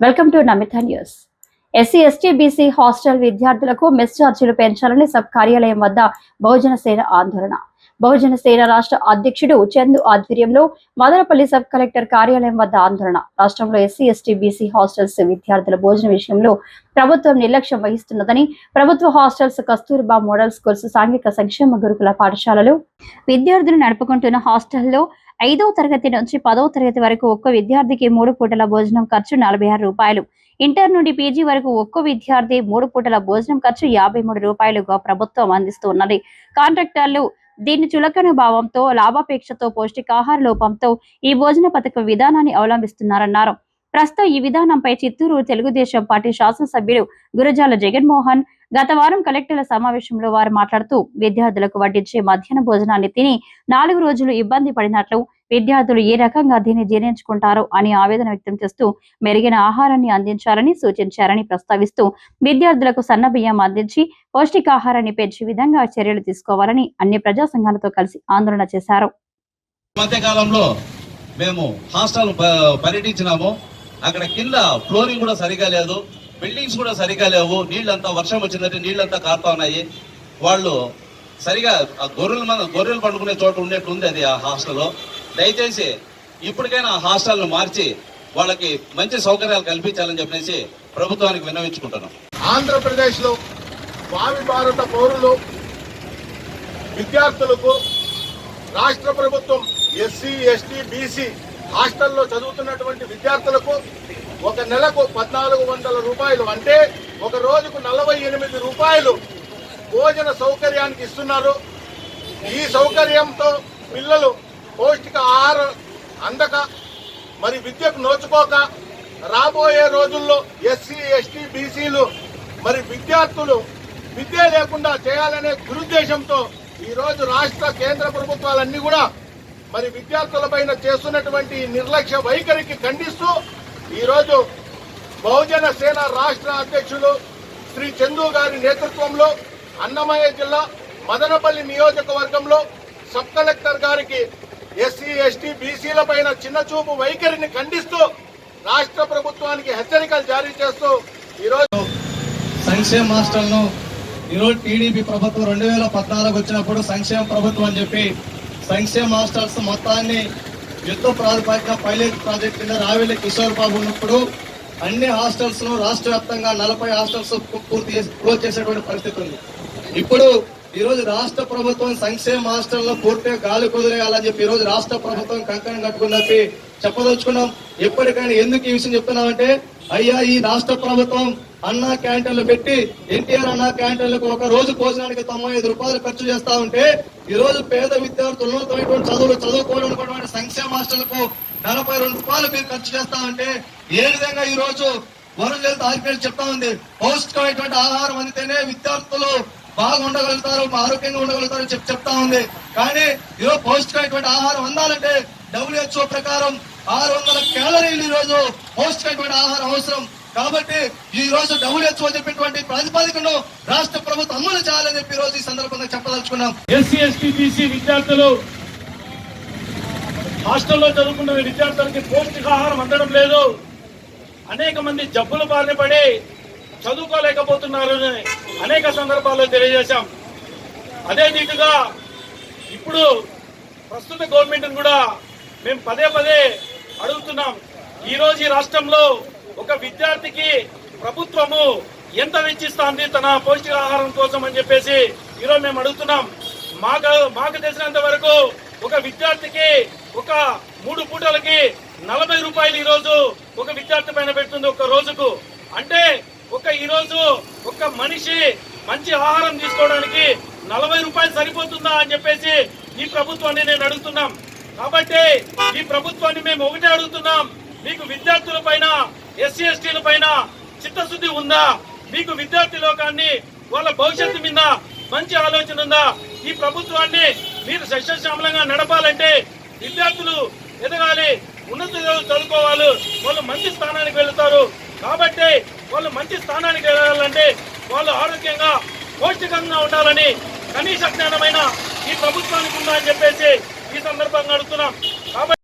Welcome to Namitha news SC ST BC hostel విద్యార్థులకు mess ఛార్జీలు పెంచాలని సబ్ కార్యాలయం వద్ద బహుజన సేన ఆందోళన. బహుజన సేన రాష్ట్ర అధ్యక్షుడు చందు ఆధ్వర్యంలో మదనపల్లి సబ్ కలెక్టర్ కార్యాలయం వద్ద ఆందోళన. రాష్ట్రంలో ఎస్సీ ఎస్టీ బీసీ హాస్టల్స్ విద్యార్థుల భోజన విషయంలో ప్రభుత్వం నిర్లక్ష్యం వహిస్తున్నదని ప్రభుత్వ హాస్టల్స్ కస్తూర్బా మోడల్ స్కూల్స్ సాంఘిక సంక్షేమ గురుకుల పాఠశాలలు విద్యార్థులు నడుపుకుంటున్న హాస్టల్లో ఐదో తరగతి నుంచి పదవ తరగతి వరకు ఒక్క విద్యార్థికి మూడు పూటల భోజనం ఖర్చు నలభై ఆరు రూపాయలు. ఇంటర్ నుండి పీజీ వరకు ఒక్కో విద్యార్థి మూడు పూటల భోజనం ఖర్చు యాభై మూడు రూపాయలుగా ప్రభుత్వం అందిస్తూ ఉన్నది కాంట్రాక్టర్లు దీన్ని చులకన భావంతో లాభాపేక్షతో పౌష్టికాహార లోపంతో ఈ భోజన పథకం విధానాన్ని అవలంబిస్తున్నారన్నారు. ప్రస్తుతం ఈ విధానంపై చిత్తూరు తెలుగుదేశం పార్టీ శాసనసభ్యుడు గురజాల జగన్మోహన్ గత వారం కలెక్టర్ల సమావేశంలో వారు మాట్లాడుతూ విద్యార్థులకు వడ్డించే మధ్యాహ్న భోజనాన్ని తిని నాలుగు రోజులు ఇబ్బంది పడినట్లు విద్యార్థులు ఏ రకంగా దీన్ని జీర్ణించుకుంటారో అని ఆవేదన వ్యక్తం చేస్తూ మెరుగైన ఆహారాన్ని అందించాలని సూచించారని ప్రస్తావిస్తూ విద్యార్థులకు సన్న బియ్యం అందించి పౌష్టికాహారాన్ని పెంచే విధంగా చర్యలు తీసుకోవాలని అన్ని ప్రజా సంఘాలతో కలిసి ఆందోళన చేశారు. మధ్యకాలంలో మేము హాస్టల్ పర్యటించినాము. అక్కడ కింద ఫ్లోరింగ్ కూడా సరిగా లేదు బిల్డింగ్స్ కూడా సరిగా లేవు నీళ్ళంతా వర్షం వచ్చిందంటే నీళ్ళంతా కారుతా ఉన్నాయి. వాళ్ళు సరిగా ఆ మన గొర్రెలు పండుకునే చోట ఉండేట్టు ఉంది అది ఆ హాస్టల్లో. దయచేసి ఇప్పటికైనా ఆ హాస్టల్ను మార్చి వాళ్ళకి మంచి సౌకర్యాలు కల్పించాలని చెప్పేసి ప్రభుత్వానికి విన్నవించుకుంటున్నాం. ఆంధ్రప్రదేశ్లో స్వామి భారత పౌరులు విద్యార్థులకు రాష్ట్ర ప్రభుత్వం ఎస్సీ ఎస్టీ బీసీ హాస్టల్లో చదువుతున్నటువంటి విద్యార్థులకు ఒక నెలకు పద్నాలుగు వందల రూపాయలు అంటే ఒక రోజుకు నలభై ఎనిమిది రూపాయలు భోజన సౌకర్యానికి ఇస్తున్నారు. ఈ సౌకర్యంతో పిల్లలు పౌష్టిక ఆహారం అందక మరి విద్యకు నోచుకోక రాబోయే రోజుల్లో ఎస్సీ ఎస్టీ బీసీలు మరి విద్యార్థులు విద్య లేకుండా చేయాలనే దురుద్దేశంతో ఈరోజు రాష్ట్ర కేంద్ర ప్రభుత్వాలన్నీ కూడా మరి విద్యార్థులపైన చేస్తున్నటువంటి నిర్లక్ష్య వైఖరికి ఖండిస్తూ ఈరోజు బహుజన సేన రాష్ట్ర అధ్యక్షులు శ్రీ చందు గారి నేతృత్వంలో అన్నమయ్య జిల్లా మదనపల్లి నియోజకవర్గంలో సబ్ కలెక్టర్ గారికి ఎస్సీ ఎస్టీ బీసీల పైన చిన్నచూపు వైఖరిని ఖండిస్తూ రాష్ట్ర ప్రభుత్వానికి హెచ్చరికలు జారీ చేస్తూ ఈరోజు సంక్షేమ హాస్టల్ను ఈరోజు టీడీపీ ప్రభుత్వం రెండు వేల పద్నాలుగు వచ్చినప్పుడు సంక్షేమ ప్రభుత్వం అని చెప్పి సంక్షేమ హాస్టల్స్ మొత్తాన్ని యుద్ధ ప్రాతిపదిక పైలట్ ప్రాజెక్ట్ కింద రావెల్లి కిషోర్ బాబు ఉన్నప్పుడు అన్ని హాస్టల్స్ను రాష్ట్ర వ్యాప్తంగా నలభై హాస్టల్స్ పూర్తి చేసి క్లోజ్ చేసేటువంటి పరిస్థితి ఉంది. ఇప్పుడు ఈరోజు రాష్ట్ర ప్రభుత్వం సంక్షేమ హాస్టల్లో పూర్తిగా గాలి కుదిరేయాలని చెప్పి ఈ రోజు రాష్ట్ర ప్రభుత్వం కంకణం కట్టుకుని చెప్పదలుచుకున్నాం. ఎప్పటికైనా ఎందుకు ఈ విషయం చెప్తున్నామంటే అయ్యా ఈ రాష్ట్ర ప్రభుత్వం అన్నా క్యాంటీన్లు పెట్టి ఎన్టీఆర్ అన్నా క్యాంటీన్లకు ఒక రోజు భోజనానికి తొంభై ఐదు రూపాయలు ఖర్చు చేస్తా ఉంటే ఈ రోజు పేద విద్యార్థులు ఉన్నతమైనటువంటి చదువులు చదువుకోవడం సంక్షేమ హాస్టళ్ళకు నలభై రెండు రూపాయలు మీరు ఖర్చు చేస్తా ఉంటే ఏ విధంగా ఈ రోజు వరుణ్ హెల్త్ హాస్పిటల్ చెప్తా ఉంది? పౌష్టికమైనటువంటి ఆహారం అందితేనే విద్యార్థులు బాగా ఉండగలుగుతారు ఆరోగ్యంగా ఉండగలుగుతారు చెప్ చెప్పి చెప్తా ఉంది. కానీ ఈరోజు పౌష్టికమైనటువంటి ఆహారం అందాలంటే డబ్ల్యూహెచ్ఓ ప్రకారం ఆరు వందల క్యాలరీలు ఈ రోజు పౌష్టికమైనటువంటి ఆహారం అవసరం. కాబట్టి ఈ రోజు డబ్ల్యూహెచ్ఓ చెప్పినటువంటి ప్రాతిపదికను రాష్ట్ర ప్రభుత్వం అమలు చేయాలని చెప్పి ఈ రోజు ఈ సందర్భంగా చెప్పదలుచుకున్నాం. ఎస్సీ ఎస్టీ బీసీ విద్యార్థులు హాస్టల్లో చదువుకున్న విద్యార్థులకి పౌష్టికాహారం అందడం లేదు. అనేక మంది జబ్బులు బారిన పడి చదువుకోలేకపోతున్నారు అని అనేక సందర్భాల్లో తెలియజేశాం. అదే రీతిగా ఇప్పుడు ప్రస్తుత గవర్నమెంట్ కూడా మేము పదే పదే అడుగుతున్నాం. ఈ రోజు ఈ రాష్ట్రంలో ఒక విద్యార్థికి ప్రభుత్వము ఎంత వెచ్చిస్తుంది తన పౌష్టికాహారం కోసం అని చెప్పేసి ఈరోజు మేము అడుగుతున్నాం. మాకు మాకు తెలిసినంత వరకు ఒక విద్యార్థికి ఒక మూడు పూటలకి నలభై రూపాయలు ఈరోజు ఒక విద్యార్థి పైన పెడుతుంది ఒక రోజుకు. అంటే ఒక ఈరోజు ఒక మనిషి మంచి ఆహారం తీసుకోవడానికి నలభై రూపాయలు సరిపోతుందా అని చెప్పేసి ఈ ప్రభుత్వాన్ని నేను అడుగుతున్నాం. కాబట్టి ఈ ప్రభుత్వాన్ని మేము ఒకటే అడుగుతున్నాం. మీకు విద్యార్థుల పైన ఎస్సీ ఎస్టీల పైన చిత్తశుద్ధి ఉందా? మీకు విద్యార్థి లోకాన్ని వాళ్ళ భవిష్యత్తు మీద మంచి ఆలోచన ఉందా? ఈ ప్రభుత్వాన్ని మీరు సస్యశ్యామలంగా నడపాలంటే విద్యార్థులు ఎదగాలి ఉన్నత చదువుకోవాలి వాళ్ళు మంచి స్థానానికి వెళుతారు. కాబట్టి వాళ్ళు మంచి స్థానానికి వెళ్ళాలంటే వాళ్ళు ఆరోగ్యంగా పౌష్టికంగా ఉండాలని కనీస జ్ఞానమైన ఈ ప్రభుత్వానికి ఉందా అని చెప్పేసి ఈ సందర్భంగా అడుగుతున్నాం. కాబట్టి